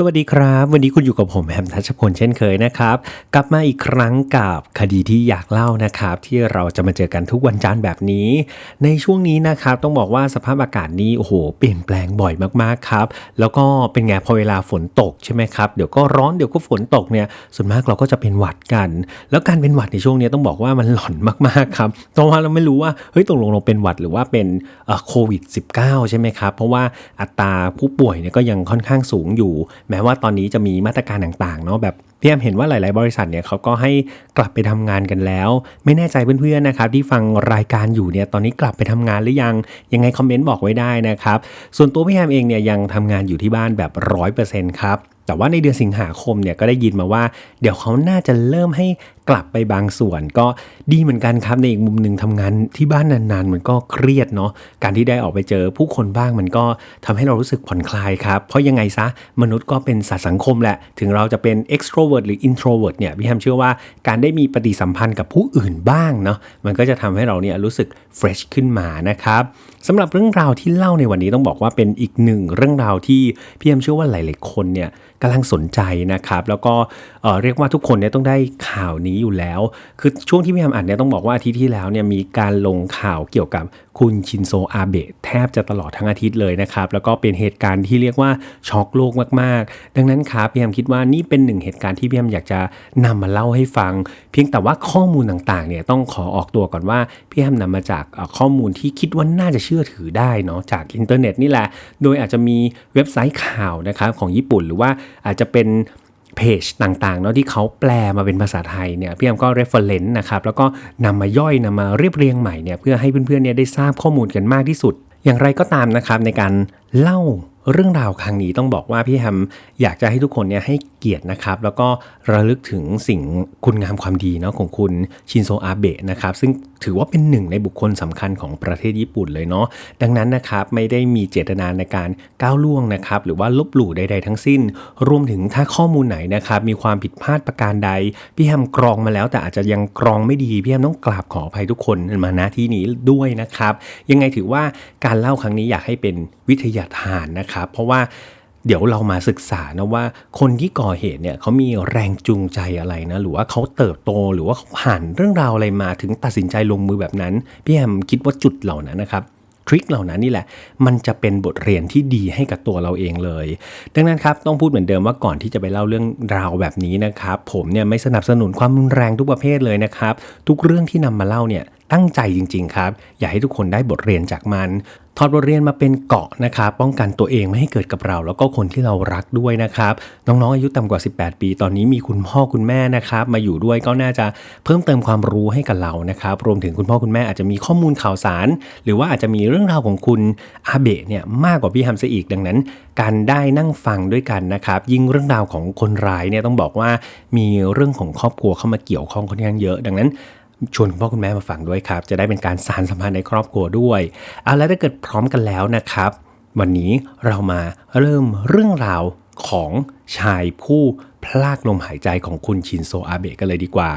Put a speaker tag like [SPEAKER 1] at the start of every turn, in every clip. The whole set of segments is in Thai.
[SPEAKER 1] สวัสดีครับ วันนี้คุณอยู่กับผมแฮมทัชพลเช่นเคยนะครับ กลับมาอีกครั้งกับคดีที่อยากเล่านะครับ ที่เราจะมาเจอกันทุกวันจันทร์แบบนี้ ในช่วงนี้นะครับต้องบอกว่าสภาพอากาศนี้โอ้โหเปลี่ยนแปลงบ่อยมากๆครับ แล้วก็เป็นไงพอเวลาฝนตกใช่ไหมครับเดี๋ยวก็ร้อนเดี๋ยวก็ฝนตกเนี่ยส่วนมากเราก็จะเป็นหวัดกัน แล้วการเป็นหวัดในช่วงนี้ต้องบอกว่ามันหลอนมากๆครับเพราะว่าเราไม่รู้ว่าเฮ้ยตกลงเราเป็นหวัดหรือว่าเป็นเอ่อโควิด -19 ใช่ไหมครับเพราะว่าอัตราผู้ป่วยเนี่ยก็ยังค่อนข้างสูงอยู่แม้ว่าตอนนี้จะมีมาตรการต่างๆเนาะแบบพี่แอมเห็นว่าหลาย ๆ บริษัทเนี่ยเขาก็ให้กลับไปทำงานกันแล้ว ไม่แน่ใจเพื่อนๆนะครับที่ฟังรายการอยู่เนี่ยตอนนี้กลับไปทำงานหรือยังยังไงคอมเมนต์บอกไว้ได้นะครับส่วนตัวพี่แอมเองเนี่ยยังทำงานอยู่ที่บ้านแบบร้อยเปอร์เซ็นต์ครับแต่ว่าในเดือนสิงหาคมเนี่ยก็ได้ยินมาว่า เดี๋ยวเขาน่าจะเริ่มให้ กลับไปบางส่วน ก็ดีเหมือนกันครับในอีกมุมหนึ่งทำงานที่บ้านนานๆ มันก็เครียดเนาะการที่ได้ออกไปเจอผู้คนบ้างมันก็ทำให้เรารู้สึกผ่อนคลายครับเพราะยังไงซะมนุษย์ก็เป็นสัตว์สังคมแหละ ถึงเราจะเป็น extrovert หรือ introvert เนี่ยพี่แฮมเชื่อว่าการได้มีปฏิสัมพันธ์กับผู้อื่นบ้างเนาะมันก็จะทำให้เราเนี่ยรู้สึก fresh ขึ้นมานะครับสำหรับเรื่องราวที่เล่าในวันนี้ต้องบอกว่าเป็นอีกหนึ่งเรื่องราวที่พี่แฮมเชื่อว่าหลาย ๆ คนเนี่ยกำลังสนใจนะครับแล้วก็เเรียกว่าทุกคนเนี่ยต้องได้ข่าวนี้อยู่แล้ว คือช่วงที่พี่แฮมอ่านเนี่ยต้องบอกว่าอาทิตย์ที่แล้วเนี่ยมีการลงข่าวเกี่ยวกับคุณชินโซอาเบะแทบจะตลอดทั้งอาทิตย์เลยนะครับ แล้วก็เป็นเหตุการณ์ที่เรียกว่าช็อกโลกมากๆ ดังนั้นครับพี่แฮมคิดว่านี่เป็นหนึ่งเหตุการณ์ที่พี่แฮมอยากจะนำมาเล่าให้ฟัง เพียงแต่ว่าข้อมูลต่างๆเนี่ยต้องขอออกตัวก่อนว่าพี่แฮมนำมาจากข้อมูลที่คิดว่าน่าจะเชื่อถือได้เนาะจากอินเทอร์เน็ตนี่แหละ โดยอาจจะมีเว็บไซต์ข่าวนะครับของญี่ปุ่น หรือว่าอาจจะเป็น เพจต่างๆเนาะที่เขาแปลมาเป็นภาษาไทยเนี่ยพี่แอมก็ reference นะครับแล้วก็นำมาย่อยนำมาเรียบเรียงใหม่เนี่ยเพื่อให้เพื่อนๆเนี่ยได้ทราบข้อมูลกันมากที่สุด อย่างไรก็ตามนะครับในการเล่าเรื่องราวครั้งนี้ต้องบอกว่าพี่แฮมอยากจะให้ทุกคนเนี่ยให้เกียรตินะครับ แล้วก็ระลึกถึงสิ่งคุณงามความดีเนาะของคุณชินโซอาเบะนะครับ ซึ่ง ถือว่าเป็นหนึ่งในบุคคลสำคัญของประเทศญี่ปุ่นเลยเนาะดังนั้นนะครับไม่ได้มีเจตนาในการก้าวล่วงนะครับหรือว่าลบหลู่ใด ๆ ทั้งสิ้น รวมถึงถ้าข้อมูลไหนนะครับมีความผิดพลาดประการใด พี่แฮมกรองมาแล้ว แต่อาจจะยังกรองไม่ดีพี่แฮมต้องกราบขออภัยทุกคนมาณที่นี้ด้วยนะครับ ยังไงถือว่าการเล่าครั้งนี้อยากให้เป็นวิทยาทานนะครับ เพราะว่า เดี๋ยวเรามาศึกษานะว่าคนที่ก่อเหตุเนี่ยเขามีแรงจูงใจอะไรนะ หรือว่าเขาเติบโตหรือว่าเขาผ่านเรื่องราวอะไรมาถึงตัดสินใจลงมือแบบนั้น พี่แฮมคิดว่าจุดเหล่านั้นนะครับทริคเหล่านั้นนี่แหละ มันจะเป็นบทเรียนที่ดีให้กับตัวเราเองเลย ดังนั้นครับ ต้องพูดเหมือนเดิมว่าก่อนที่จะไปเล่าเรื่องราวแบบนี้นะครับ ผมเนี่ยไม่สนับสนุนความรุนแรงทุกประเภทเลยนะครับ ทุกเรื่องที่นำมาเล่าเนี่ยตั้งใจจริง ๆ ครับ อยากให้ทุกคนได้บทเรียนจากมัน ถอดบทเรียนมาเป็นเกาะนะครับป้องกันตัวเองไม่ให้เกิดกับเรา แล้วก็คนที่เรารักด้วยนะครับ น้องๆอายุต่ำกว่า 18 ปี ตอนนี้มีคุณพ่อคุณแม่นะครับ มาอยู่ด้วยก็น่าจะเพิ่มเติมความรู้ให้กับเรานะครับ รวมถึงคุณพ่อคุณแม่อาจจะมีข้อมูลข่าวสาร หรือว่าอาจจะมีเรื่องราวของคุณอาเบะเนี่ยมากกว่าพี่ฮัมซะอีกดังนั้น การได้นั่งฟังด้วยกันนะครับ ยิ่งเรื่องราวของคนร้ายเนี่ยต้องบอกว่ามีเรื่องของครอบครัวเข้ามาเกี่ยวข้องค่อนข้างเยอะ ดังนั้น ชวนคุณพ่อคุณแม่มาฟังด้วยครับ จะได้เป็นการสารสัมพันธ์ในครอบครัวด้วยเอาแล้วถ้าเกิดพร้อมกันแล้วนะครับ วันนี้เรามาเริ่มเรื่องราวของชายผู้พลากลมหายใจของคุณชินโซอาเบะกันเลยดีกว่า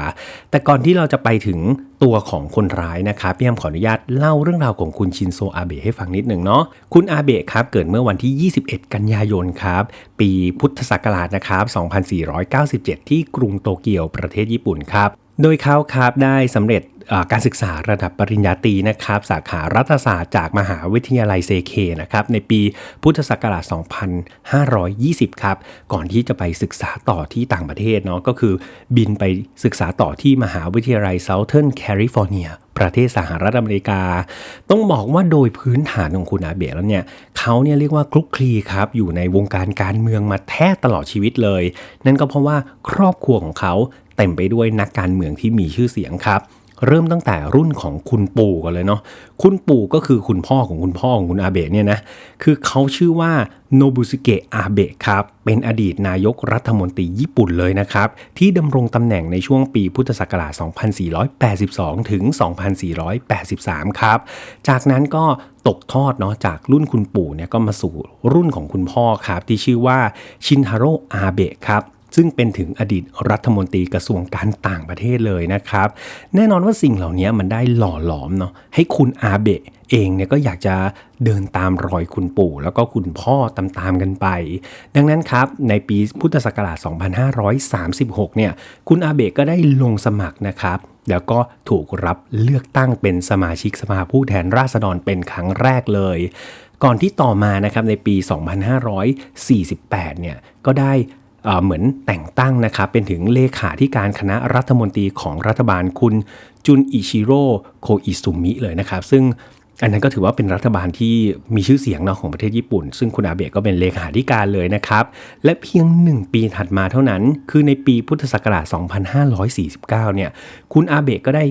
[SPEAKER 1] แต่ก่อนที่เราจะไปถึงตัวของคนร้ายนะครับพี่แอมขออนุญาตเล่าเรื่องราวของคุณชินโซอาเบะให้ฟังนิดหนึ่งเนาะ คุณอาเบะครับเกิดเมื่อวันที่ 21 กันยายนครับ ปีพุทธศักราชนะครับ 2497 ที่กรุงโตเกียวประเทศญี่ปุ่นครับ โดยเขาครับได้สำเร็จการศึกษาระดับปริญญาตรีนะครับ สาขารัฐศาสตร์จากมหาวิทยาลัยเซเคนะครับในปีพุทธศักราช 2520 ครับ ก่อนที่จะไปศึกษาต่อที่ต่างประเทศเนาะก็คือบินไปศึกษาต่อที่มหาวิทยาลัย Southern California ประเทศสหรัฐอเมริกา ต้องบอกว่าโดยพื้นฐานของคุณอาเบะแล้วเนี่ยเขาเนี่ยเรียกว่าคลุกคลีครับ อยู่ในวงการการเมืองมาแทบตลอดชีวิตเลย นั่นก็เพราะว่าครอบครัวของเขา เต็มไปด้วยนักการเมืองที่มีชื่อเสียงครับ เริ่มตั้งแต่รุ่นของคุณปู่กันเลยเนาะคุณปู่ก็คือคุณพ่อของคุณพ่อของคุณอาเบะเนี่ยนะคือเขาชื่อว่าโนบุสเกะอาเบะครับเป็นอดีตนายกรัฐมนตรีญี่ปุ่นเลยนะครับ ที่ดำรงตำแหน่งในช่วงปีพุทธศักราช 2482 ถึง 2483 ครับ จากนั้นก็ตกทอดเนาะจากรุ่นคุณปู่เนี่ยก็มาสู่รุ่นของคุณพ่อครับ ที่ชื่อว่าชินฮาโร่อาเบะครับ ซึ่งเป็นถึงอดีตรัฐมนตรีกระทรวงการต่างประเทศเลยนะครับ แน่นอนว่าสิ่งเหล่านี้มันได้หล่อหลอมเนาะให้คุณอาเบะเองเนี่ยก็อยากจะเดินตามรอยคุณปู่แล้วก็คุณพ่อตามๆกันไป ดังนั้นครับในปีพุทธศักราช 2536 เนี่ยคุณอาเบะก็ได้ลงสมัครนะครับ แล้วก็ถูกรับเลือกตั้งเป็นสมาชิกสภาผู้แทนราษฎรเป็นครั้งแรกเลย ก่อนที่ต่อมานะครับในปี 2548 เนี่ยก็ได้ เหมือนแต่งตั้งนะครับเป็นถึงเลขาธิการคณะรัฐมนตรีของรัฐบาลคุณจุนอิชิโร่โคอิซุมิเลยนะครับ ซึ่งอันนั้นก็ถือว่าเป็นรัฐบาลที่มีชื่อเสียงเนาะของประเทศญี่ปุ่น ซึ่งคุณอาเบะก็เป็นเลขาธิการเลยนะครับ และเพียง 1 ปีถัดมาเท่านั้น คือในปีพุทธศักราช 2549 เนี่ย คุณอาเบะก็ได้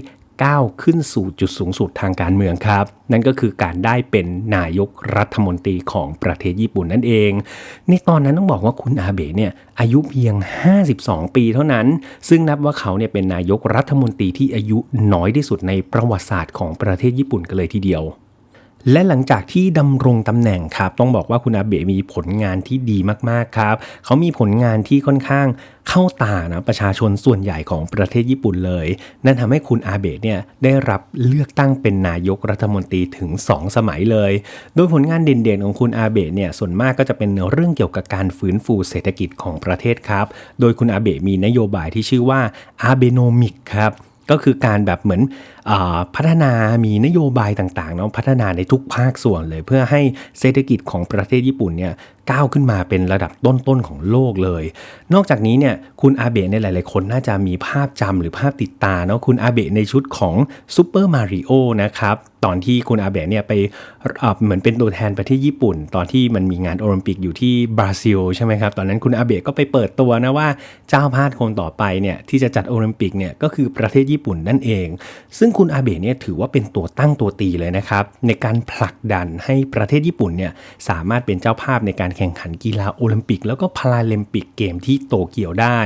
[SPEAKER 1] ก้าวขึ้นสู่จุดสูงสุดทางการเมืองครับ นั่นก็คือการได้เป็นนายกรัฐมนตรีของประเทศญี่ปุ่นนั่นเอง ในตอนนั้นต้องบอกว่าคุณอาเบะเนี่ยอายุเพียง 52 ปีเท่านั้น ซึ่งนับว่าเขาเนี่ยเป็นนายกรัฐมนตรีที่อายุน้อยที่สุดในประวัติศาสตร์ของประเทศญี่ปุ่นกันเลยทีเดียว และหลังจากที่ดำรงตำแหน่งครับต้องบอกว่าคุณอาเบะมีผลงานที่ดีมากๆครับเขามีผลงานที่ค่อนข้างเข้าตานะประชาชนส่วนใหญ่ของประเทศญี่ปุ่นเลย นั่นทำให้คุณอาเบะเนี่ยได้รับเลือกตั้งเป็นนายกรัฐมนตรีถึง 2 สมัยเลย โดยผลงานเด่นๆของคุณอาเบะเนี่ยส่วนมากก็จะเป็นเรื่องเกี่ยวกับการฟื้นฟูเศรษฐกิจของประเทศครับ โดยคุณอาเบะมีนโยบายที่ชื่อว่าอาเบโนมิกครับ ก็คือการแบบเหมือนอพัฒนามีนโยบายต่างๆเนาะพัฒนาในทุกภาคส่วนเลย เพื่อให้เศรษฐกิจของประเทศญี่ปุ่นเนี่ยก้าวขึ้นมาเป็นระดับต้นๆของโลกเลย นอกจากนี้เนี่ยคุณอาเบะในหลาย ๆ คนน่าจะมีภาพจำหรือภาพติดตาเนาะคุณอาเบะในชุดของซูเปอร์มาริโอนะครับตอนที่คุณอาเบะเนี่ยไปเอ่อเหมือนเป็นตัวแทนประเทศญี่ปุ่น ตอนที่มันมีงานโอลิมปิกอยู่ที่บราซิลใช่ไหมครับตอนนั้นคุณอาเบะก็ไปเปิดตัวนะว่าเจ้าภาพคนต่อไปเนี่ยที่จะจัดโอลิมปิกเนี่ยก็คือประเทศญี่ปุ่นนั่นเอง ซึ่งคุณอาเบะเนี่ยถือว่าเป็นตัวตั้งตัวตีเลยนะครับในการผลักดันให้ประเทศญี่ปุ่นเนี่ยสามารถเป็นเจ้าภาพในการแข่งขันกีฬาโอลิมปิก แล้วก็พาราลิมปิกเกมที่โตเกียวได้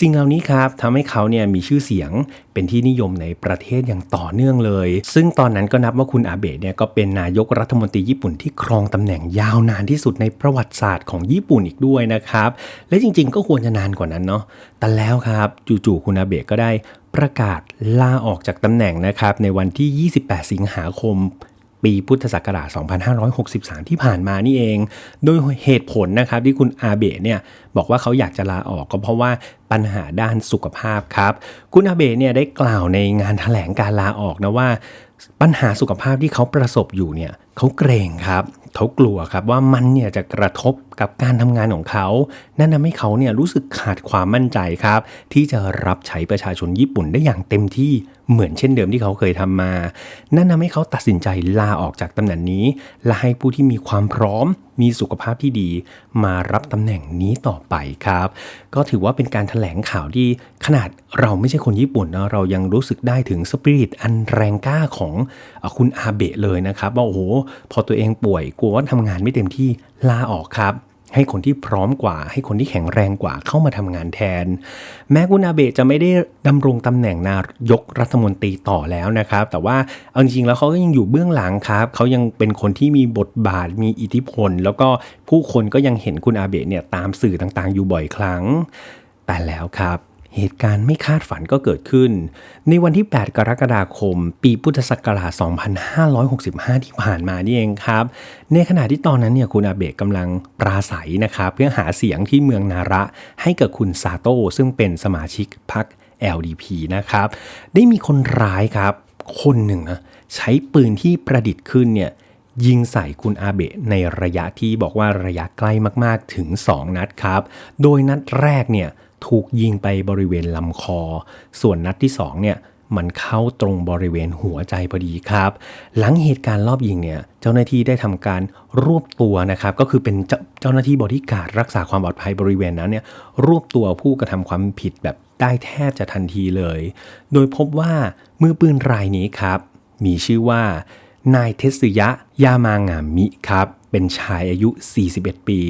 [SPEAKER 1] สิ่งเหล่านี้ครับทำให้เขาเนี่ยมีชื่อเสียงเป็นที่นิยมในประเทศอย่างต่อเนื่องเลย ซึ่งตอนนั้นก็นับว่าคุณอาเบะเนี่ยก็เป็นนายกรัฐมนตรีญี่ปุ่นที่ครองตำแหน่งยาวนานที่สุดในประวัติศาสตร์ของญี่ปุ่นอีกด้วยนะครับ และจริงๆ ก็ควรจะนานกว่านั้นเนาะ แต่แล้วครับจู่ๆคุณอาเบะก็ได้ประกาศลาออกจากตำแหน่งนะครับในวันที่ 28 สิงหาคม ปีพุทธศักราช 2563 ที่ผ่านมานี่เอง โดยเหตุผลนะครับที่คุณอาเบะเนี่ยบอกว่าเขาอยากจะลาออกก็เพราะว่าปัญหาด้านสุขภาพครับ คุณอาเบะเนี่ยได้กล่าวในงานถแถลงการลาออกนะว่า ปัญหาสุขภาพที่เขาประสบอยู่เนี่ยเขาเกรงครับเขากลัวครับว่ามันเนี่ยจะกระทบกับการทำงานของเขา นั่นทำให้เขาเนี่ยรู้สึกขาดความมั่นใจครับ ที่จะรับใช้ประชาชนญี่ปุ่นได้อย่างเต็มที่เหมือนเช่นเดิมที่เขาเคยทำมา นั่นทำให้เขาตัดสินใจลาออกจากตำแหน่งนี้ และให้ผู้ที่มีความพร้อม มีสุขภาพที่ดี มารับตำแหน่งนี้ต่อไปครับ ก็ถือว่าเป็นการถแถลงข่าวที่ขนาดเราไม่ใช่คนญี่ปุ่นนะเรายังรู้สึกได้ถึงสปิริตอันแรงกล้าของอคุณอาเบะเลยนะครับว่าโอ้โหพอตัวเองป่วยกลัวว่าทำงานไม่เต็มที่ลาออกครับ ให้คนที่พร้อมกว่า ให้คนที่แข็งแรงกว่าเข้ามาทำงานแทน แม้คุณอาเบะจะไม่ได้ดำรงตำแหน่งนายกรัฐมนตรีต่อแล้วนะครับ แต่ว่าเอาจริงๆแล้วเขาก็ยังอยู่เบื้องหลังครับเขายังเป็นคนที่มีบทบาทมีอิทธิพล แล้วก็ผู้คนก็ยังเห็นคุณอาเบะเนี่ยตามสื่อต่างๆ อยู่บ่อยครั้ง แต่แล้วครับ เหตุการณ์ไม่คาดฝันก็เกิดขึ้น ในวันที่ 8 กรกฎาคม ปีพุทธศักราช 2565 ที่ผ่านมานี่เองครับ ในขณะที่ตอนนั้นเนี่ยคุณอาเบะกำลังปราศัยนะครับเพื่อหาเสียงที่เมืองนาระให้กับคุณซาโต้ซึ่งเป็นสมาชิกพรรค LDP นะครับ ได้มีคนร้ายครับ คนหนึ่งนะใช้ปืนที่ประดิษฐ์ขึ้นเนี่ยยิงใส่คุณอาเบะในระยะที่บอกว่าระยะใกล้มากๆถึง 2 นัดครับ โดยนัดแรกเนี่ย ถูกยิงไปบริเวณลำคอ ส่วนนัดที่2เนี่ยมันเข้าตรงบริเวณหัวใจพอดีครับ หลังเหตุการณ์รอบยิงเนี่ย เจ้าหน้าที่ได้ทำการรวบตัวนะครับ ก็คือเป็นเจ้าเจาหน้าที่บริการดรักษาความปลอดภัยบริเวณนั้นเนี่ย รวบตัวผู้กระทำความผิดแบบได้แทบจะทันทีเลย โดยพบว่ามือปืนรายนี้ครับ มีชื่อว่า นายเทสึยะ ยามางามิครับ เป็นชายอายุ 41 ปี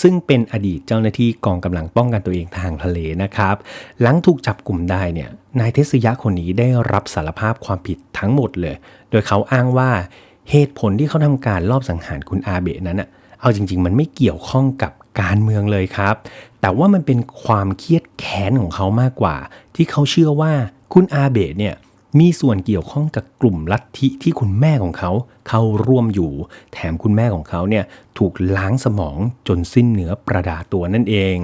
[SPEAKER 1] ซึ่งเป็นอดีตเจ้าหน้าที่กองกำลังป้องกันตัวเองทางทะเลนะครับ หลังถูกจับกลุ่มได้เนี่ยนายเทสึยะคนนี้ได้รับสารภาพความผิดทั้งหมดเลย โดยเขาอ้างว่าเหตุผลที่เขาทำการลอบสังหารคุณอาเบะนั้นอะเอาจริง ๆ มันไม่เกี่ยวข้องกับการเมืองเลยครับ แต่ว่ามันเป็นความเครียดแค้นของเขามากกว่า ที่เขาเชื่อว่าคุณอาเบะเนี่ย มีส่วนเกี่ยวข้องกับกลุ่มลัทธิที่คุณแม่ของเขาเข้าร่วมอยู่ แถมคุณแม่ของเขาเนี่ยถูกล้างสมองจนสิ้นเนื้อประดาตัวนั่นเอง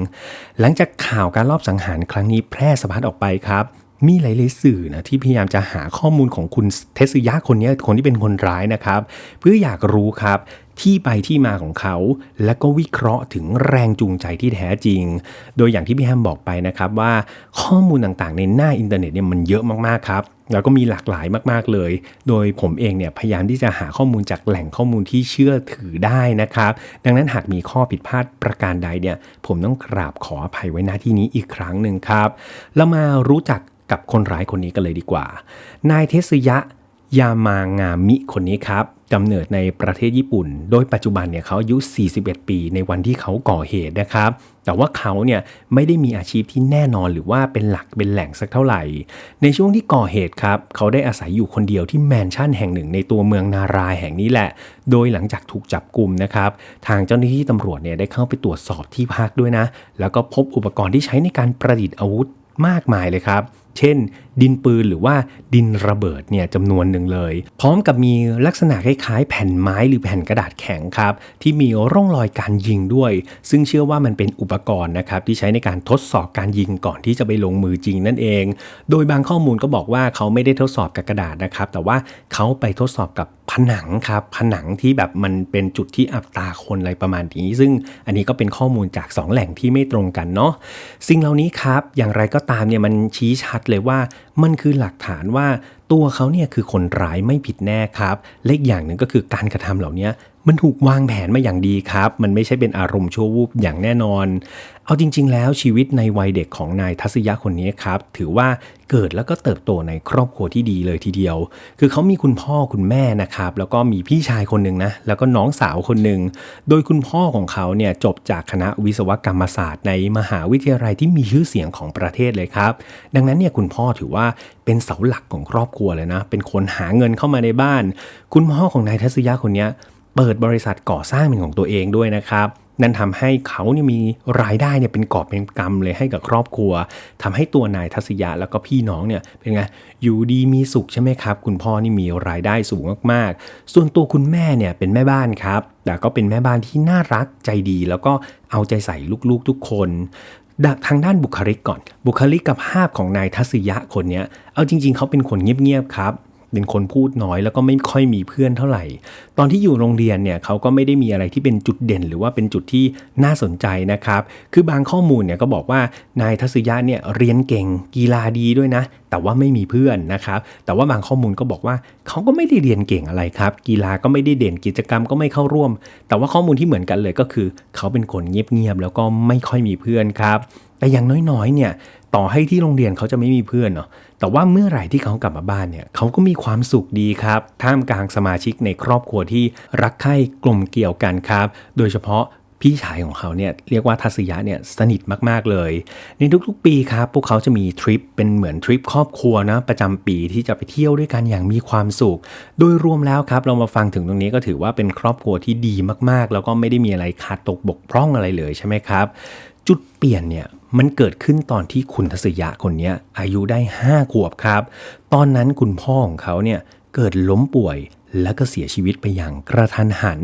[SPEAKER 1] หลังจากข่าวการลอบสังหารครั้งนี้แพร่สะพัดออกไปครับ มีหลายๆสื่อนะที่พยายามจะหาข้อมูลของคุณเทสยะคนนี้คนที่เป็นคนร้ายนะครับ เพื่ออยากรู้ครับที่ไปที่มาของเขา และก็วิเคราะห์ถึงแรงจูงใจที่แท้จริง โดยอย่างที่พี่แฮมบอกไปนะครับว่าข้อมูลต่างๆ ในหน้าอินเทอร์เน็ตเนี่ยมันเยอะมากๆครับแล้วก็มีหลากหลายมากๆเลย โดยผมเองเนี่ยพยายามที่จะหาข้อมูลจากแหล่งข้อมูลที่เชื่อถือได้นะครับ ดังนั้นหากมีข้อผิดพลาดประการใดเนี่ยผมต้องกราบขออภัยไว้หน้าที่นี้อีกครั้งหนึ่งครับ แล้วมารู้จัก กับคนร้ายคนนี้กันเลยดีกว่า นายเทสยะยามางามิคนนี้ครับกำเนิดในประเทศญี่ปุ่น โดยปัจจุบันเนี่ยเขาอายุ 41 ปีในวันที่เขาก่อเหตุนะครับ แต่ว่าเขาเนี่ยไม่ได้มีอาชีพที่แน่นอนหรือว่าเป็นหลักเป็นแหล่งสักเท่าไหร่ ในช่วงที่ก่อเหตุครับเขาได้อาศัยอยู่คนเดียวที่แมนชั่นแห่งหนึ่งในตัวเมืองนารายแห่งนี้แหละ โดยหลังจากถูกจับกลุ่มนะครับ ทางเจ้าหน้าที่ตำรวจเนี่ยได้เข้าไปตรวจสอบที่พักด้วยนะ แล้วก็พบอุปกรณ์ที่ใช้ในการประดิษฐ์อาวุธมากมายเลยครับ เช่น ดินปืนหรือว่าดินระเบิดเนี่ยจำนวนหนึ่งเลย พร้อมกับมีลักษณะคล้ายๆ แผ่นไม้หรือแผ่นกระดาษแข็งครับ ที่มีร่องรอยการยิงด้วย ซึ่งเชื่อว่ามันเป็นอุปกรณ์นะครับที่ใช้ในการทดสอบการยิงก่อนที่จะไปลงมือจริงนั่นเอง โดยบางข้อมูลก็บอกว่าเขาไม่ได้ทดสอบกับกระดาษนะครับ แต่ว่าเขาไปทดสอบกับผนังครับผนังที่แบบมันเป็นจุดที่อับตาคนอะไรประมาณนี้ ซึ่งอันนี้ก็เป็นข้อมูลจาก 2 แหล่งที่ไม่ตรงกันเนาะสิ่งเหล่านี้ครับ อย่างไรก็ตามเนี่ยมันชี้ชัดเลยว่ามันคือหลักฐานว่าตัวเขาเนี่ยคือคนร้ายไม่ผิดแน่ครับ เล็กอย่างหนึ่งก็คือการกระทำเหล่านี้ มันถูกวางแผนมาอย่างดีครับ มันไม่ใช่เป็นอารมณ์ชั่ววูบอย่างแน่นอน เอาจริง ๆ แล้วชีวิตในวัยเด็กของนายทัศยะคนนี้ครับ ถือว่าเกิดแล้วก็เติบโตในครอบครัวที่ดีเลยทีเดียว คือเขามีคุณพ่อคุณแม่นะครับ แล้วก็มีพี่ชายคนหนึ่งนะ แล้วก็น้องสาวคนหนึ่ง โดยคุณพ่อของเขาเนี่ยจบจากคณะวิศวกรรมศาสตร์ในมหาวิทยาลัยที่มีชื่อเสียงของประเทศเลยครับ ดังนั้นเนี่ยคุณพ่อถือว่าเป็นเสาหลักของครอบครัวเลยนะ เป็นคนหาเงินเข้ามาในบ้าน คุณพ่อของนายทัศยะคนนี้ เปิดบริษัทก่อสร้างเป็นของตัวเองด้วยนะครับนั่นทำให้เขาเนี่ยมีรายได้เนี่ยเป็นกอบเป็นกำเลยให้กับครอบครัวทำให้ตัวนายทัศยะแล้วก็พี่น้องเนี่ยเป็นไงอยู่ดีมีสุขใช่ไหมครับ คุณพ่อนี่มีรายได้สูงมากๆ ส่วนตัวคุณแม่เนี่ยเป็นแม่บ้านครับ แต่ก็เป็นแม่บ้านที่น่ารักใจดี แล้วก็เอาใจใส่ลูกๆทุกคนทางด้านบุคลิกก่อน บุคลิกกับภาพของนายทัศยะคนนี้เอาจริง ๆ เขาเป็นคนเงียบๆครับ เป็นคนพูดน้อย แล้วก็ไม่ค่อยมีเพื่อนเท่าไหร่ ตอนที่อยู่โรงเรียนเนี่ยเขาก็ไม่ได้มีอะไรที่เป็นจุดเด่น หรือว่าเป็นจุดที่น่าสนใจนะครับ คือบางข้อมูลเนี่ยก็บอกว่านายทัศยะเนี่ยเรียนเก่งกีฬาดีด้วยนะ แต่ว่าไม่มีเพื่อนนะครับ แต่ว่าบางข้อมูลก็บอกว่าเขาก็ไม่ได้เรียนเก่งอะไรครับ กีฬาก็ไม่ได้เด่นกิจกรรมก็ไม่เข้าร่วม แต่ว่าข้อมูลที่เหมือนกันเลยก็คือ เขาเป็นคนเงียบๆแล้วก็ไม่ค่อยมีเพื่อนครับแต่อย่างน้อยๆเนี่ยต่อให้ที่โรงเรียนเขาจะไม่มีเพื่อนเนาะ แต่ว่าเมื่อไหร่ที่เขากลับมาบ้านเนี่ยเขาก็มีความสุขดีครับ ท่ามกลางสมาชิกในครอบครัวที่รักใคร่กลมเกี่ยวกันครับ โดยเฉพาะพี่ชายของเขาเนี่ยเรียกว่าทัศยะเนี่ยสนิทมาก ๆ เลย ในทุกๆปีครับพวกเขาจะมีทริปเป็นเหมือนทริปครอบครัวนะประจำปีที่จะไปเที่ยวด้วยกันอย่างมีความสุข โดยรวมแล้วครับเรามาฟังถึงตรงนี้ก็ถือว่าเป็นครอบครัวที่ดีมากๆ แล้วก็ไม่ได้มีอะไรขาดตกบกพร่องอะไรเลยใช่ไหมครับ จุดเปลี่ยนเนี่ย มันเกิดขึ้นตอนที่คุณทัศยะคนนี้อายุได้ 5 ขวบครับ ตอนนั้นคุณพ่อของเขาเนี่ยเกิดล้มป่วยแล้วก็เสียชีวิตไปอย่างกระทันหัน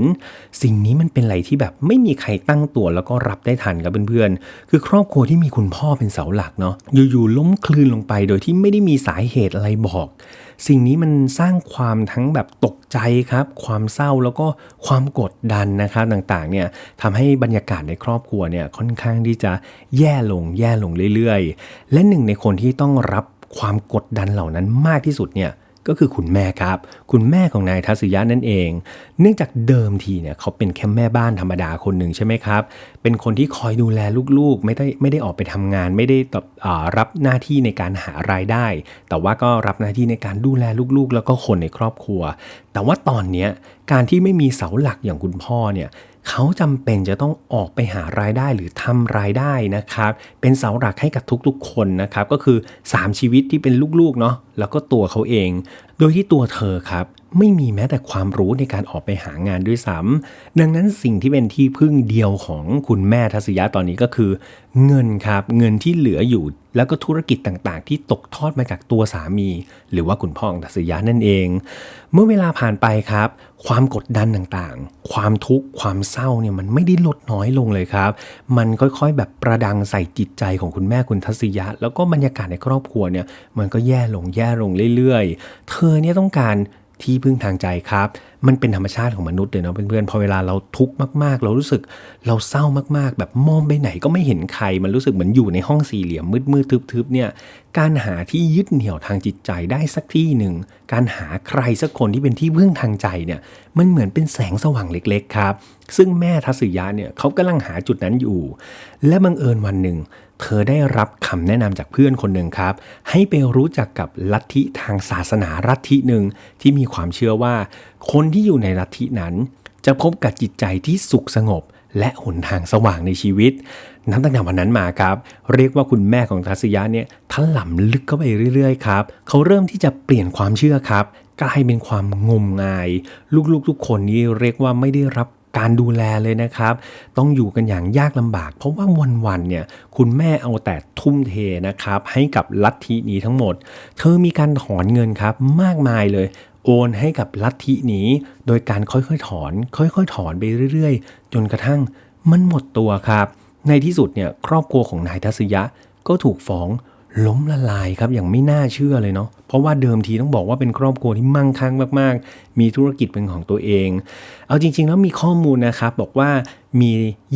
[SPEAKER 1] สิ่งนี้มันเป็นอะไรที่แบบไม่มีใครตั้งตัวแล้วก็รับได้ทันครับเพื่อนๆ คือครอบครัวที่มีคุณพ่อเป็นเสาหลักเนาะอยู่ๆล้มคลืนลงไปโดยที่ไม่ได้มีสาเหตุอะไรบอก สิ่งนี้มันสร้างความทั้งแบบตกใจครับ ความเศร้าแล้วก็ความกดดันนะครับต่างๆเนี่ยทำให้บรรยากาศในครอบครัวเนี่ยค่อนข้างที่จะแย่ลงแย่ลงเรื่อยๆ และหนึ่งในคนที่ต้องรับความกดดันเหล่านั้นมากที่สุดเนี่ย ก็คือคุณแม่ครับ คุณแม่ของนายทัศยะนั่นเอง เนื่องจากเดิมทีเนี่ยเขาเป็นแค่แม่บ้านธรรมดาคนหนึ่งใช่ไหมครับ เป็นคนที่คอยดูแลลูกๆ ไม่ได้ไม่ได้ออกไปทำงาน ไม่ได้ตรับหน้าที่ในการหารายได้ แต่ว่าก็รับหน้าที่ในการดูแลลูกๆ แล้วก็คนในครอบครัว แต่ว่าตอนนี้การที่ไม่มีเสาหลักอย่างคุณพ่อเนี่ยเขาจำเป็นจะต้องออกไปหารายได้หรือทำรายได้นะครับ เป็นเสาหลักให้กับทุกๆคนนะครับ ก็คือ 3 ชีวิตที่เป็นลูกๆเนาะแล้วก็ตัวเขาเอง โดยที่ตัวเธอครับ ไม่มีแม้แต่ความรู้ในการออกไปหางานด้วยซ้ำดังนั้นสิ่งที่เป็นที่พึ่งเดียวของคุณแม่ทัศยะตอนนี้ก็คือ เงินครับเงินที่เหลืออยู่ แล้วก็ธุรกิจต่างๆ ที่ตกทอดมาจากตัวสามี หรือว่าคุณพ่อของทัศยะนั่นเอง เมื่อเวลาผ่านไปครับ ความกดดันต่างๆ ความทุกข์ความเศร้าเนี่ยมันไม่ได้ลดน้อยลงเลยครับ มันค่อยๆแบบประดังใส่จิตใจของคุณแม่คุณทัศยะ แล้วก็บรรยากาศในครอบครัวเนี่ยมันก็แย่ลงแย่ย่ลงเรื่อยๆ เธอเนี่ยต้องการที่พึ่งทางใจครับ มันเป็นธรรมชาติของมนุษย์เลยเนาะเพื่อนๆ พอเวลาเราทุกข์มากๆ เรารู้สึกเราเศร้ามากๆ แบบมองไปไหนก็ไม่เห็นใคร มันรู้สึกเหมือนอยู่ในห้องสี่เหลี่ยมมืดๆทึบๆเนี่ย การหาที่ยึดเหนี่ยวทางจิตใจได้สักที่หนึ่ง การหาใครสักคนที่เป็นที่พึ่งทางใจเนี่ย มันเหมือนเป็นแสงสว่างเล็กๆ ครับ ซึ่งแม่ทัศยะเนี่ยเขากำลังหาจุดนั้นอยู่ และบังเอิญวันหนึ่ง เธอได้รับคำแนะนำจากเพื่อนคนหนึ่งครับ ให้ไปรู้จักกับลัทธิทางศาสนาลัทธิหนึ่งที่มีความเชื่อว่า คนที่อยู่ในลัทธินั้น จะพบกับจิตใจที่สุขสงบ และหนทางสว่างในชีวิตนับตั้งแต่วันนั้นมาครับ เรียกว่าคุณแม่ของทัศยะเนี่ยทันหล่ำลึกเข้าไปเรื่อยๆครับเขาเริ่มที่จะเปลี่ยนความเชื่อครับกลายเป็นความงมงาย ลูกๆทุกคนนี้เรียกว่าไม่ได้รับ การดูแลเลยนะครับ ต้องอยู่กันอย่างยากลำบาก เพราะว่าวันๆเนี่ยคุณแม่เอาแต่ทุ่มเทนะครับ ให้กับลัทธินี้ทั้งหมด เธอมีการถอนเงินครับมากมายเลย โอนให้กับลัทธินี้ โดยการค่อยๆถอน ค่อยๆ ถอนไปเรื่อยๆ จนกระทั่งมันหมดตัวครับ ในที่สุดเนี่ยครอบครัวของนายทัศยะก็ถูกฟ้อง ล้มละลายครับอย่างไม่น่าเชื่อเลยเนาะเพราะว่าเดิมทีต้องบอกว่าเป็นครอบครัวที่มั่งคั่งมากๆ มีธุรกิจเป็นของตัวเอง เอาจริง ๆ แล้วมีข้อมูลนะครับบอกว่ามี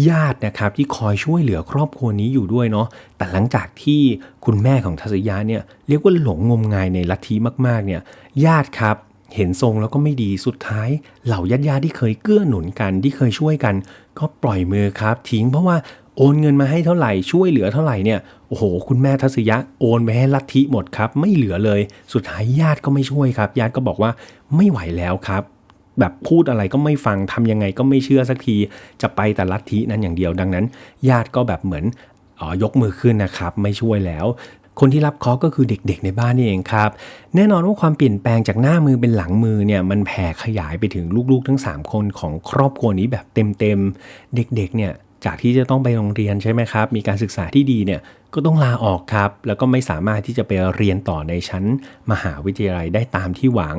[SPEAKER 1] ญาตินะครับที่คอยช่วยเหลือครอบครัวนี้อยู่ด้วยเนาะแต่หลังจากที่คุณแม่ของทัศยาเนี่ยเรียกว่าหลงงมงายในลัทธิมากๆเนี่ยญาติครับเห็นทรงแล้วก็ไม่ดีสุดท้าย เหล่าญาติญาติๆที่เคยเกื้อหนุนกันที่เคยช่วยกัน ก็ปล่อยมือครับ ทิ้งเพราะว่า โอนเงินมาให้เท่าไหร่ช่วยเหลือเท่าไหร่เนี่ยโอ้โห คุณแม่ทัศยะโอนไปให้ลัทธิหมดครับ ไม่เหลือเลย สุดท้ายญาติก็ไม่ช่วยครับ ญาติก็บอกว่าไม่ไหวแล้วครับ แบบพูดอะไรก็ไม่ฟังทำยังไงก็ไม่เชื่อสักที จะไปแต่ลัทธินั้นอย่างเดียวดังนั้น ญาติก็แบบเหมือนออยกมือขึ้นนะครับ ไม่ช่วยแล้วคนที่รับเคาะก็คือเด็กๆในบ้านนี่เองครับ แน่นอนว่าความเปลี่ยนแปลงจากหน้ามือเป็นหลังมือเนี่ยมันแผ่ขยายไปถึงลูกๆ ทั้ง 3 คนของครอบครัวนี้แบบเต็มๆ เด็กๆเนี่ย จากที่จะต้องไปโรงเรียนใช่ไหมครับ มีการศึกษาที่ดีเนี่ยก็ต้องลาออกครับ แล้วก็ไม่สามารถที่จะไปเรียนต่อในชั้นมหาวิทยาลัยได้ตามที่หวัง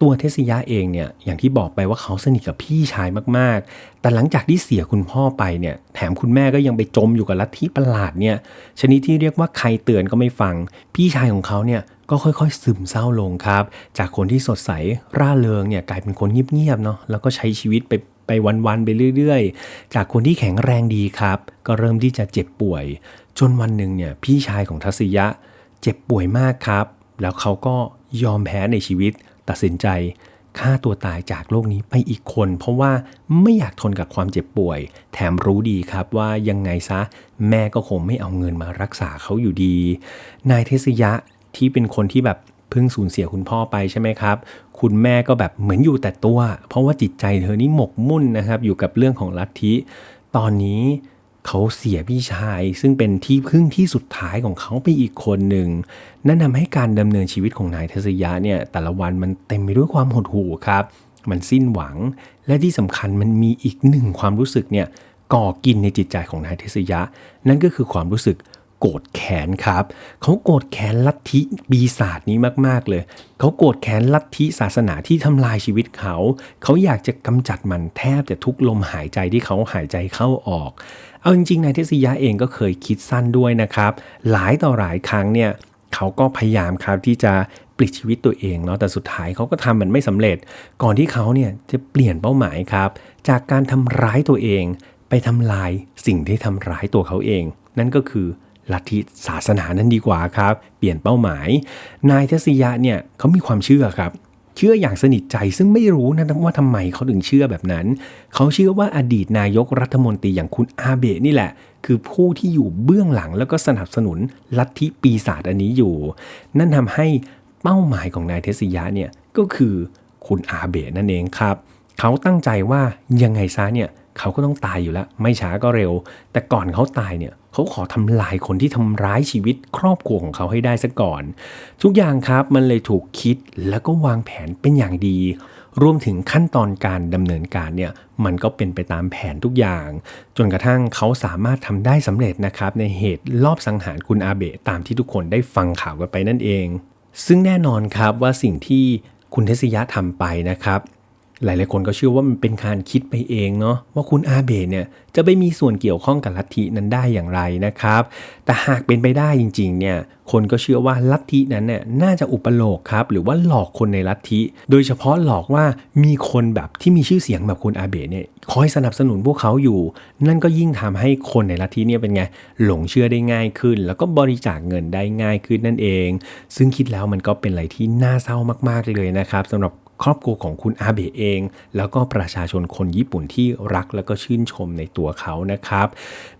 [SPEAKER 1] ตัวเทสยาเองเนี่ยอย่างที่บอกไปว่าเขาสนิทกับพี่ชายมากๆ แต่หลังจากที่เสียคุณพ่อไปเนี่ยแถมคุณแม่ก็ยังไปจมอยู่กับลัทธิประหลาดเนี่ยชนิดที่เรียกว่าใครเตือนก็ไม่ฟัง พี่ชายของเขาเนี่ยก็ค่อยๆ ซึมเศร้าลงครับ จากคนที่สดใสร่าเริงเนี่ยกลายเป็นคนเงียบๆเนาะแล้วก็ใช้ชีวิตไป ไปวันๆไปเรื่อยๆ จากคนที่แข็งแรงดีครับ ก็เริ่มที่จะเจ็บป่วย จนวันหนึ่งเนี่ยพี่ชายของทัศยะ เจ็บป่วยมากครับ แล้วเขาก็ยอมแพ้ในชีวิต ตัดสินใจฆ่าตัวตายจากโลกนี้ไปอีกคน เพราะว่าไม่อยากทนกับความเจ็บป่วย แถมรู้ดีครับว่ายังไงซะแม่ก็คงไม่เอาเงินมารักษาเขาอยู่ดี นายเทศยะที่เป็นคนที่แบบ เพิ่งสูญเสียคุณพ่อไปใช่ไหมครับ คุณแม่ก็แบบเหมือนอยู่แต่ตัว เพราะว่าจิตใจเธอนี่หมกมุ่นนะครับ อยู่กับเรื่องของลัทธิ ตอนนี้เขาเสียพี่ชาย ซึ่งเป็นที่พึ่งที่สุดท้ายของเขาไปอีกคนหนึ่งนั่นทำให้การดำเนินชีวิตของนายเทศยะเนี่ยแต่ละวันมันเต็มไปด้วยความหดหู่ครับ มันสิ้นหวัง และที่สำคัญมันมีอีกหนึ่งความรู้สึกเนี่ยก่อกินในจิตใจของนายเทศยะ นั่นก็คือความรู้สึก โกรธแค้นครับเขาโกรธแค้นลัทธิปีศาจนี้มากๆเลย เขาโกรธแค้นลัทธิศาสนาที่ทำลายชีวิตเขา เขาอยากจะกำจัดมันแทบจะทุกลมหายใจที่เขาหายใจเข้าออก เอาจริงๆนายเทศยะเองก็เคยคิดสั้นด้วยนะครับ หลายต่อหลายครั้งเนี่ยเขาก็พยายามครับที่จะปลิดชีวิตตัวเองเนาะแต่สุดท้ายเขาก็ทำมันไม่สำเร็จ ก่อนที่เขาเนี่ยจะเปลี่ยนเป้าหมายครับ จากการทำร้ายตัวเอง ไปทำลายสิ่งที่ทำร้ายตัวเขาเอง นั่นก็คือ ลัทธิศาสนานั้นดีกว่าครับ เปลี่ยนเป้าหมาย นายเทศยะเนี่ยเขามีความเชื่อครับ เชื่ออย่างสนิทใจซึ่งไม่รู้นะว่าทำไมเขาถึงเชื่อแบบนั้น เขาเชื่อว่าอดีตนายกรัฐมนตรีอย่างคุณอาเบะนี่แหละ คือผู้ที่อยู่เบื้องหลังแล้วก็สนับสนุนลัทธิปีศาจอันนี้อยู่ นั่นทำให้เป้าหมายของนายเทศยะเนี่ยก็คือคุณอาเบะนั่นเองครับ เขาตั้งใจว่ายังไงซะเนี่ยเขาก็ต้องตายอยู่แล้ว ไม่ช้าก็เร็ว แต่ก่อนเขาตายเนี่ย เขาขอทำลายคนที่ทำร้ายชีวิตครอบครัวของเขาให้ได้ซะก่อน ทุกอย่างครับมันเลยถูกคิดแล้วก็วางแผนเป็นอย่างดี รวมถึงขั้นตอนการดำเนินการเนี่ยมันก็เป็นไปตามแผนทุกอย่าง จนกระทั่งเขาสามารถทำได้สำเร็จนะครับในเหตุลอบสังหารคุณอาเบะตามที่ทุกคนได้ฟังข่าวกันไปนั่นเอง ซึ่งแน่นอนครับว่าสิ่งที่คุณเทสยะทำไปนะครับ หลายๆคนก็เชื่อว่ามันเป็นการคิดไปเองเนาะว่าคุณอาเบะเนี่ยจะไปมีส่วนเกี่ยวข้องกับลัทธินั้นได้อย่างไรนะครับ แต่หากเป็นไปได้จริงๆเนี่ยคนก็เชื่อว่าลัทธินั้นเนี่ยน่าจะอุปโลกครับ หรือว่าหลอกคนในลัทธิ โดยเฉพาะหลอกว่ามีคนแบบที่มีชื่อเสียงแบบคุณอาเบะเนี่ยคอยสนับสนุนพวกเขาอยู่ นั่นก็ยิ่งทำให้คนในลัทธิเนี่ยเป็นไงหลงเชื่อได้ง่ายขึ้น แล้วก็บริจาคเงินได้ง่ายขึ้นนั่นเอง ซึ่งคิดแล้วมันก็เป็นอะไรที่น่าเศร้ามากๆเลยนะครับสำหรับ ครอบครัวของคุณอาเบะเอง แล้วก็ประชาชนคนญี่ปุ่นที่รักแล้วก็ชื่นชมในตัวเขานะครับ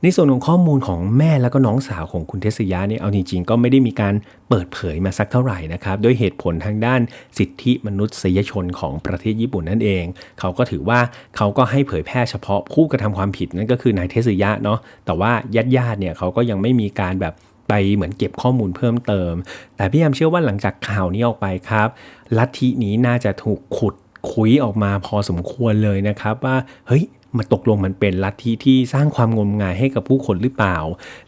[SPEAKER 1] ในส่วนของข้อมูลของแม่แล้วก็น้องสาวของคุณเทสยาเนี่ยเอาจริงๆ ก็ไม่ได้มีการเปิดเผยมาสักเท่าไหร่นะครับด้วยเหตุผลทางด้านสิทธิมนุษยชนของประเทศญี่ปุ่นนั่นเอง เขาก็ถือว่าเขาก็ให้เผยแพร่เฉพาะผู้กระทำความผิดนั่นก็คือนายเทสยะเนาะแต่ว่าญาติๆเนี่ยเขาก็ยังไม่มีการแบบ ไปเหมือนเก็บข้อมูลเพิ่มเติม แต่พี่ยามเชื่อว่าหลังจากข่าวนี้ออกไปครับ ลัทธินี้น่าจะถูกขุดคุยออกมาพอสมควรเลยนะครับว่าเฮ้ยมาตกลงมันเป็นลัทธิที่สร้างความงมงายให้กับผู้คนหรือเปล่า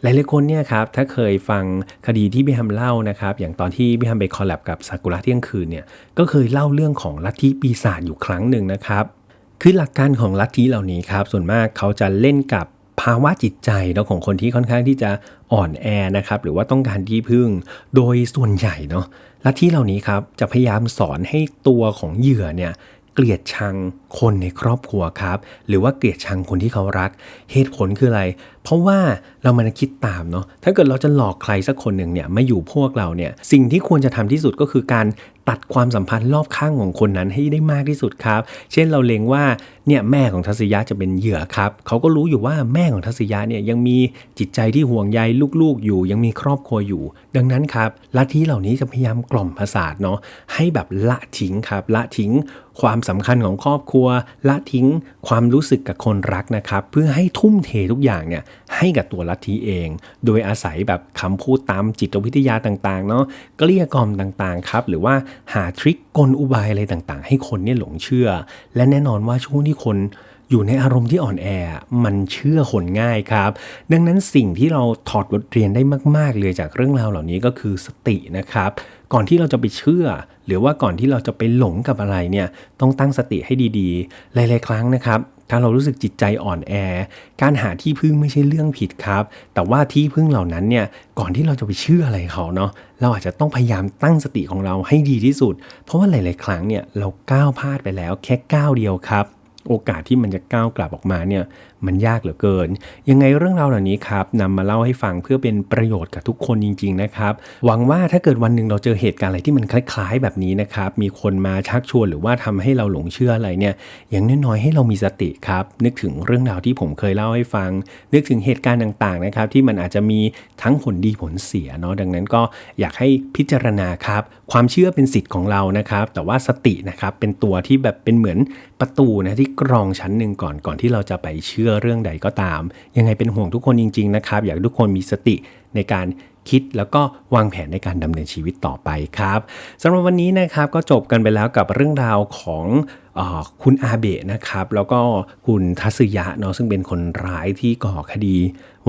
[SPEAKER 1] หลายๆคนเนี่ยครับ ถ้าเคยฟังคดีที่พี่ฮัมเล่านะครับ อย่างตอนที่พี่ฮัมไปคอลแลบกับซากุระเที่ยงคืนเนี่ย ก็เคยเล่าเรื่องของลัทธิปีศาจอยู่ครั้งหนึ่งนะครับ คือหลักการของลัทธิเหล่านี้ครับ ส่วนมากเขาจะเล่นกับ ภาวะจิตใจเนาะของคนที่ค่อนข้างที่จะอ่อนแอนะครับหรือว่าต้องการที่พึ่ง โดยส่วนใหญ่เนาะลัทธิเหล่านี้ครับจะพยายามสอนให้ตัวของเหยื่อเนี่ยเกลียดชังคนในครอบครัวครับ หรือว่าเกลียดชังคนที่เขารัก เหตุผลคืออะไร เพราะว่าเรามาคิดตามเนาะถ้าเกิดเราจะหลอกใครสักคนหนึ่งเนี่ยมาอยู่พวกเราเนี่ยสิ่งที่ควรจะทำที่สุดก็คือการ ตัดความสัมพันธ์รอบข้างของคนนั้นให้ได้มากที่สุดครับ เช่นเราเลงว่าเนี่ยแม่ของทัศยะจะเป็นเหยื่อครับเขาก็รู้อยู่ว่าแม่ของทัศยะเนี่ยยังมีจิตใจที่ห่วงใยลูกๆอยู่ ยังมีครอบครัวอยู่ ดังนั้นครับลัทธิเหล่านี้จะพยายามกล่อมประสาทเนาะให้แบบละทิ้งครับละทิ้ง ความสำคัญของครอบครัว ละทิ้งความรู้สึกกับคนรักนะครับ เพื่อให้ทุ่มเททุกอย่างเนี่ยให้กับตัวลัทธิเอง โดยอาศัยแบบคำพูดตามจิตวิทยาต่างๆเนาะเกลี้ยกล่อมต่างๆครับ หรือว่าหาทริคกลอุบายอะไรต่างๆ ให้คนเนี่ยหลงเชื่อ และแน่นอนว่าช่วงที่คนอยู่ในอารมณ์ที่อ่อนแอ มันเชื่อคนง่ายครับ ดังนั้นสิ่งที่เราถอดบทเรียนได้มาก ๆ เลยจากเรื่องราวเหล่านี้ก็คือสตินะครับ ก่อนที่เราจะไปเชื่อ หรือว่าก่อนที่เราจะไปหลงกับอะไรเนี่ยต้องตั้งสติให้ดีๆ หลายๆ ครั้งนะครับถ้าเรารู้สึกจิตใจอ่อนแอ การหาที่พึ่งไม่ใช่เรื่องผิดครับ แต่ว่าที่พึ่งเหล่านั้นเนี่ย ก่อนที่เราจะไปเชื่ออะไรเขาเนาะ เราอาจจะต้องพยายามตั้งสติของเราให้ดีที่สุด เพราะว่าหลาย ๆ ครั้งเนี่ยเราก้าวพลาดไปแล้วแค่ก้าวเดียวครับ โอกาสที่มันจะก้าวกลับออกมาเนี่ยมันยากเหลือเกิน ยังไงเรื่องราวเหล่านี้ครับนำมาเล่าให้ฟังเพื่อเป็นประโยชน์กับทุกคนจริง ๆ นะครับ หวังว่าถ้าเกิดวันหนึ่งเราเจอเหตุการณ์อะไรที่มันคล้าย ๆ แบบนี้นะครับมีคนมาชักชวนหรือว่าทำให้เราหลงเชื่ออะไรเนี่ยอย่างน้อยๆให้เรามีสติครับนึกถึงเรื่องราวที่ผมเคยเล่าให้ฟัง นึกถึงเหตุการณ์ต่างๆนะครับที่มันอาจจะมีทั้งผลดีผลเสียเนาะดังนั้นก็อยากให้พิจารณาครับความเชื่อเป็นสิทธิ์ของเรานะครับ แต่ว่าสตินะครับเป็นตัวที่แบบเป็นเหมือนประตูนะที่กรองชั้นหนึ่งก่อนก่อนที่เราจะไปเชื่อเรื่องใดก็ตาม ยังไงเป็นห่วงทุกคนจริง ๆ นะครับ อยากให้ทุกคนมีสติในการคิดแล้วก็วางแผนในการดำเนินชีวิตต่อไปครับสำหรับวันนี้นะครับก็จบกันไปแล้วกับเรื่องราวของ คุณอาเบะนะครับ แล้วก็คุณทัศยะเนาะซึ่งเป็นคนร้ายที่ก่อคดี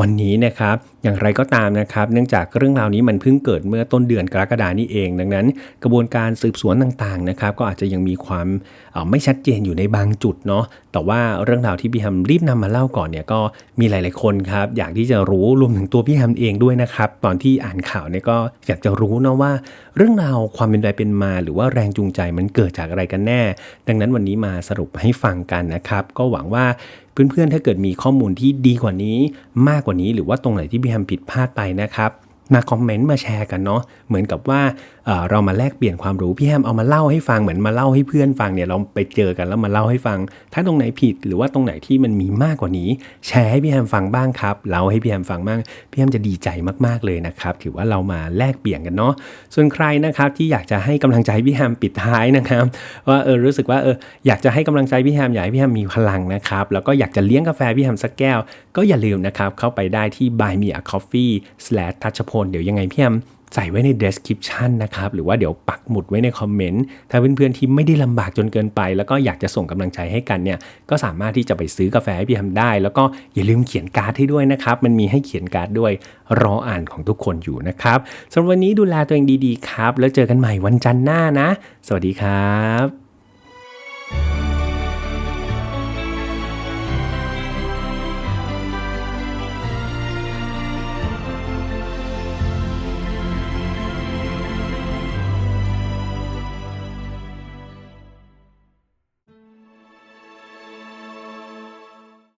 [SPEAKER 1] วันนี้นะครับ อย่างไรก็ตามนะครับ เนื่องจากเรื่องราวนี้มันเพิ่งเกิดเมื่อต้นเดือนกรกฎานี้เอง ดังนั้น กระบวนการสืบสวนต่างๆนะครับ ก็อาจจะยังมีความไม่ชัดเจนอยู่ในบางจุดเนาะแต่ว่าเรื่องราวที่พี่ฮัมรีบนำมาเล่าก่อนเนี่ยก็มีหลาย ๆคนครับ อยากที่จะรู้รวมถึงตัวพี่ฮัมเองด้วยนะครับ ตอนที่อ่านข่าวเนี่ยก็อยากจะรู้เนาะว่า เรื่องราวความเป็นไปเป็นมา หรือว่าแรงจูงใจมันเกิดจากอะไรกันแน่ ดังนั้นวันนี้มาสรุปให้ฟังกันนะครับ ก็หวังว่าเพื่อนๆถ้าเกิดมีข้อมูลที่ดีกว่านี้มากกว่านี้ หรือว่าตรงไหนที่พี่แฮมผิดพลาดไปนะครับ มาคอมเมนต์มาแชร์กันเนาะเหมือนกับว่าเเรามาแลกเปลี่ยนความรู้พี่แฮมเอามาเล่าให้ฟังเหมือนมาเล่าให้เพื่อนฟังเนี่ยเราไปเจอกันแล้วมาเล่าให้ฟัง ถ้าตรงไหนผิดหรือว่าตรงไหนที่มันมีมากกว่านี้ แชร์ให้พี่แฮมฟังบ้างครับเล่าให้พี่แฮมฟังบ้างพี่แฮมจะดีใจมากๆเลยนะครับถือว่าเรามาแลกเปลี่ยนกันเนาะส่วนใครนะครับที่อยากจะให้กำลังใจพี่แฮมปิดท้ายนะครับว่าเออรู้สึกว่าเอออยากจะให้กำลังใจพี่แฮมอยากให้พี่แฮมมีพลังนะครับแล้วก็อยากจะเลี้ยงกาแฟพี่แฮมสักแก้ว ก็อย่าลืมนะครับเข้าไปได้ที่ buy me a coffee slash ทัชพลเดี๋ยวยังไงพี่แฮมใส่ไว้ใน description นะครับ หรือว่าเดี๋ยวปักหมุดไว้ในคอมเมนต์ ถ้าเพื่อนๆที่ไม่ได้ลำบากจนเกินไป แล้วก็อยากจะส่งกำลังใจให้กันเนี่ย ก็สามารถที่จะไปซื้อกาแฟให้พี่แฮมได้ แล้วก็อย่าลืมเขียนการ์ดให้ด้วยนะครับ มันมีให้เขียนการ์ดด้วยรออ่านของทุกคนอยู่นะครับสำหรับวันนี้ดูแลตัวเองดีๆครับ แล้วเจอกันใหม่วันจันทร์หน้านะ สวัสดีครับ